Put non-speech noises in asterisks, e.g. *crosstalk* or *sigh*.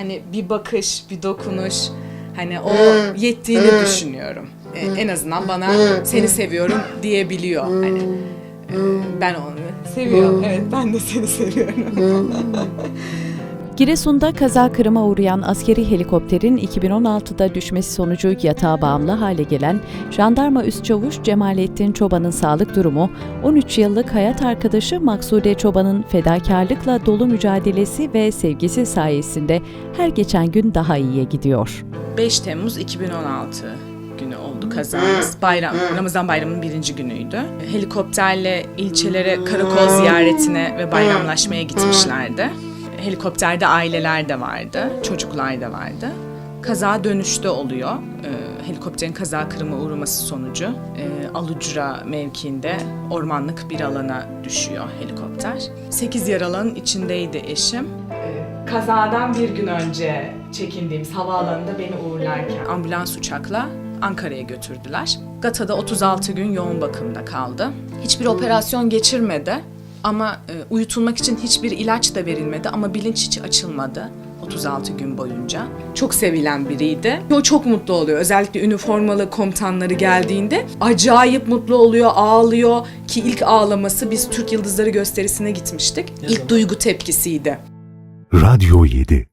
Hani bir bakış, bir dokunuş hani o yettiğini düşünüyorum. E, en azından bana seni seviyorum diyebiliyor. Hani e, ben onu seviyorum. Evet ben de seni seviyorum. *laughs* Giresun'da kaza kırıma uğrayan askeri helikopterin 2016'da düşmesi sonucu yatağa bağımlı hale gelen jandarma üst çavuş Cemalettin Çoban'ın sağlık durumu, 13 yıllık hayat arkadaşı Maksude Çoban'ın fedakarlıkla dolu mücadelesi ve sevgisi sayesinde her geçen gün daha iyiye gidiyor. 5 Temmuz 2016 günü oldu kazamız. Bayram, Ramazan bayramının birinci günüydü. Helikopterle ilçelere karakol ziyaretine ve bayramlaşmaya gitmişlerdi. Helikopterde aileler de vardı, çocuklar da vardı. Kaza dönüşte oluyor. Ee, helikopterin kaza kırıma uğraması sonucu e, Alucra mevkiinde ormanlık bir alana düşüyor helikopter. 8 yaralanın içindeydi eşim. Ee, kazadan bir gün önce çekindiğimiz havaalanında beni uğurlarken ambulans uçakla Ankara'ya götürdüler. Gata'da 36 gün yoğun bakımda kaldı. Hiçbir operasyon geçirmedi ama e, uyutulmak için hiçbir ilaç da verilmedi ama bilinç hiç açılmadı. 36 gün boyunca. Çok sevilen biriydi. O çok mutlu oluyor. Özellikle üniformalı komutanları geldiğinde acayip mutlu oluyor, ağlıyor ki ilk ağlaması biz Türk Yıldızları gösterisine gitmiştik. İlk duygu tepkisiydi. Radyo 7